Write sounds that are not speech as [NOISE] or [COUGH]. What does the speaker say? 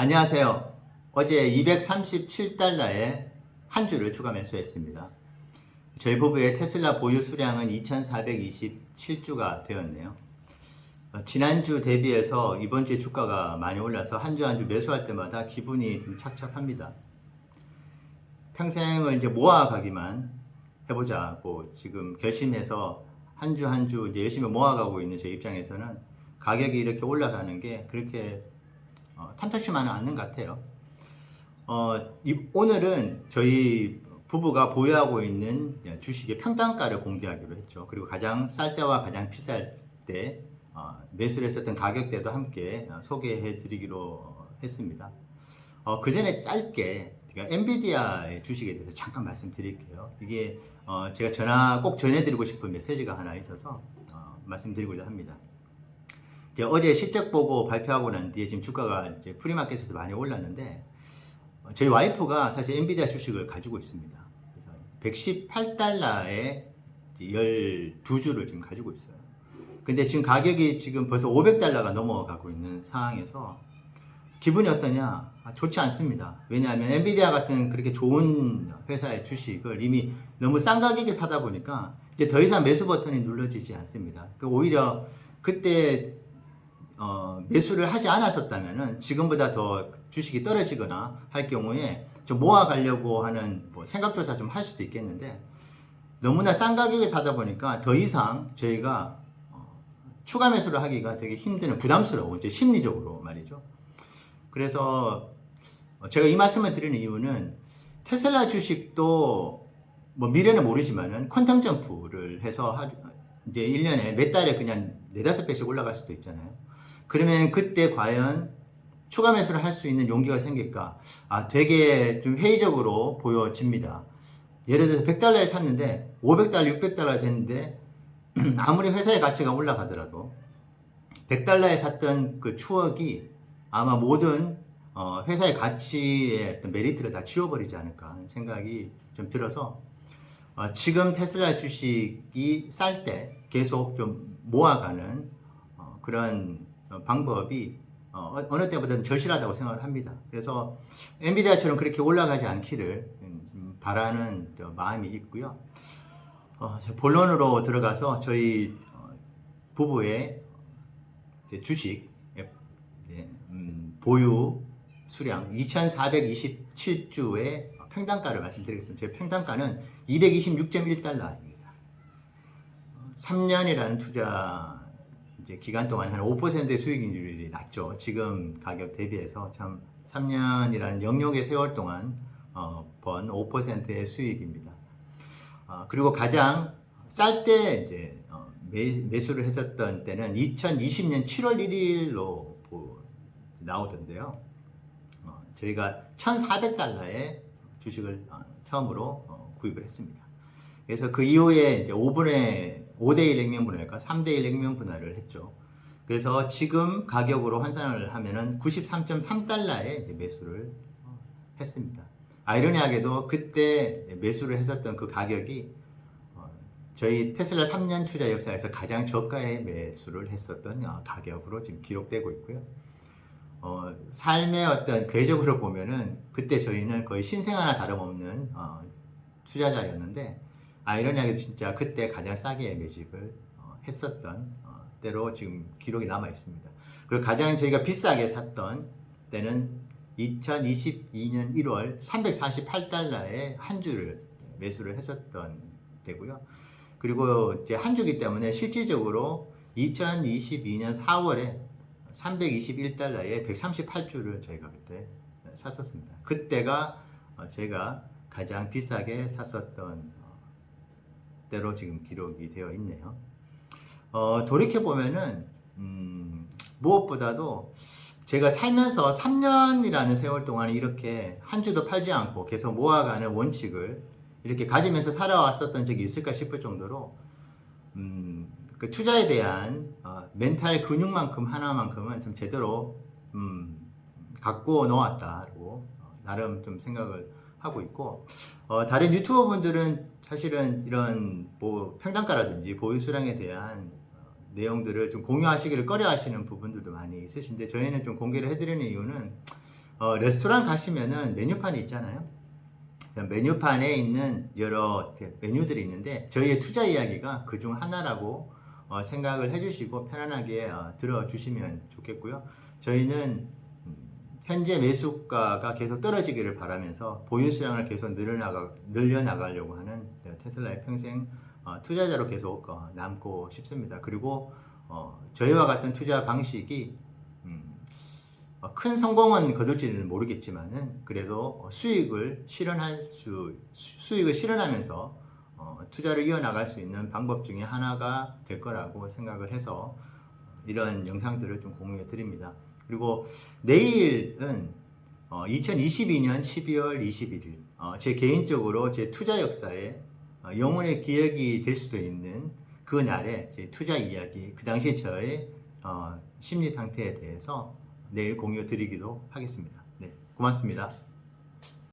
안녕하세요. 어제 237달러에 한 주를 추가 매수했습니다. 저희 부부의 테슬라 보유 수량은 2427주가 되었네요. 어, 지난주 대비해서 이번 주에 주가가 많이 올라서 한 주 한 주 매수할 때마다 기분이 좀 착착합니다. 평생을 이제 모아가기만 해보자고 지금 결심해서 한 주 한주 열심히 모아가고 있는 제 입장에서는 가격이 이렇게 올라가는 게 그렇게 어, 탐탁치만은 않는 것 같아요. 어, 이- 오늘은 저희 부부가 보유하고 있는 주식의 평단가를 공개하기로 했죠. 그리고 가장 쌀 때와 가장 비쌀 때 어, 매수를 했었던 가격대도 함께 어, 소개해 드리기로 했습니다. 어, 그 전에 짧게 제가 엔비디아의 주식에 대해서 잠깐 말씀드릴게요. 이게 어, 제가 전화 꼭 전해드리고 싶은 메시지가 하나 있어서 어, 말씀드리고자 합니다. 이제 어제 실적 보고 발표하고 난 뒤에 지금 주가가 이제 프리마켓에서 많이 올랐는데 어, 저희 와이프가 사실 엔비디아 주식을 가지고 있습니다. 그래서 118달러에 12주를 지금 가지고 있어요. 근데 지금 가격이 지금 벌써 500달러가 넘어가고 있는 상황에서 기분이 어떠냐? 아, 좋지 않습니다. 왜냐하면 엔비디아 같은 그렇게 좋은 회사의 주식을 이미 너무 싼 가격에 사다 보니까 이제 더 이상 매수 버튼이 눌러지지 않습니다. 그 오히려 그때 어, 매수를 하지 않았었다면은 지금보다 더 주식이 떨어지거나 할 경우에 좀 모아가려고 하는 뭐 생각조차 좀 할 수도 있겠는데 너무나 싼 가격에 사다 보니까 더 이상 저희가 어, 추가 매수를 하기가 되게 힘드는 부담스러워 이제 심리적으로 말이죠. 그래서 어, 제가 이 말씀을 드리는 이유는 테슬라 주식도 뭐 미래는 모르지만은 퀀텀 점프를 해서 하- 이제 1년에 몇 달에 그냥 네다섯 배씩 올라갈 수도 있잖아요. 그러면 그때 과연 추가 매수를 할 수 있는 용기가 생길까? 아, 되게 좀 회의적으로 보여집니다. 예를 들어서 100달러에 샀는데 500달러, 600달러 됐는데 [CLEARS THROAT] 아무리 회사의 가치가 올라가더라도 100달러에 샀던 그 추억이 아마 모든 어, 회사의 가치의 어떤 메리트를 다 지워버리지 않을까 하는 생각이 좀 들어서 어, 지금 테슬라 주식이 쌀 때 계속 좀 모아가는 어, 그런 어, 방법이 어, 느 때보다는 절실하다고 생각을 합니다. 그래서 엔비디아처럼 그렇게 올라가지 않기를 음, 음, 바라는 저 마음이 있고요. 어, 저 본론으로 들어가서 저희 어, 부부의 주식 예, 예, 음, 보유 수량 2,427주의 평단가를 말씀드리겠습니다. 제 평단가는 226.1달러입니다. 3년이라는 투자 이제 기간 동안 한 5%의 수익률이 낮죠. 지금 가격 대비해서 참 3년이라는 영역의 세월 동안 어, 번 5%의 수익입니다. 어, 그리고 가장 쌀 때 이제 어, 매, 매수를 했었던 때는 2020년 7월 1일로 나오던데요. 어, 저희가 1,400달러에 주식을 어, 처음으로 어, 구입을 했습니다. 그래서 그 이후에 이제 5분의 5대1 액면 분할과 3대1 액면 분할을 했죠. 그래서 지금 가격으로 환산을 하면은 93.3달러에 매수를 어, 했습니다. 아이러니하게도 그때 매수를 했었던 그 가격이 어, 저희 테슬라 3년 투자 역사에서 가장 저가의 매수를 했었던 어, 가격으로 지금 기록되고 있고요. 어, 삶의 어떤 궤적으로 보면은 그때 저희는 거의 신생 하나 다름없는 어, 투자자였는데 아이러니하게 진짜 그때 가장 싸게 매집을 어, 했었던 어, 때로 지금 기록이 남아 있습니다. 그리고 가장 저희가 비싸게 샀던 때는 2022년 1월 348달러에 한 주를 매수를 했었던 때고요. 그리고 이제 한 주기 때문에 실질적으로 2022년 4월에 321달러에 138주를 저희가 그때 샀었습니다. 그때가 어, 저희가 가장 비싸게 샀었던 어, 때로 지금 기록이 되어 있네요. 어, 돌이켜 보면은 음, 무엇보다도 제가 살면서 3년이라는 세월 동안 이렇게 한 주도 팔지 않고 계속 모아가는 원칙을 이렇게 가지면서 살아왔었던 적이 있을까 싶을 정도로 음, 그 투자에 대한 어, 멘탈 근육만큼 하나만큼은 좀 제대로 음, 갖고 놓았다고 어, 나름 좀 생각을 하고 있고 어, 다른 유튜버 분들은 사실은 이런 뭐 평단가라든지 보유 수량에 대한 어, 내용들을 좀 공유하시기를 꺼려하시는 부분들도 많이 있으신데 저희는 좀 공개를 해드리는 이유는 어, 레스토랑 가시면은 메뉴판이 있잖아요. 자, 메뉴판에 있는 여러 메뉴들이 있는데 저희의 투자 이야기가 그 중 하나라고 어, 생각을 해주시고 편안하게 어, 들어주시면 좋겠고요. 저희는 음, 현재 매수가가 계속 떨어지기를 바라면서 보유 수량을 계속 늘려나가, 늘려나가려고 하는 테슬라의 평생 어, 투자자로 계속 어, 남고 싶습니다. 그리고 어, 저희와 같은 투자 방식이 음, 어, 큰 성공은 거둘지는 모르겠지만은 그래도 어, 수익을 실현할 수 수- 수익을 실현하면서 어, 투자를 이어나갈 수 있는 방법 중에 하나가 될 거라고 생각을 해서 이런 영상들을 좀 공유해 드립니다. 그리고 내일은 어, 2022년 12월 21일 어, 제 개인적으로 제 투자 역사에 어, 영혼의 기억이 될 수도 있는 그 날에 제 투자 이야기 그 당시 저의 어, 심리 상태에 대해서 내일 공유 드리기도 하겠습니다. 네, 고맙습니다.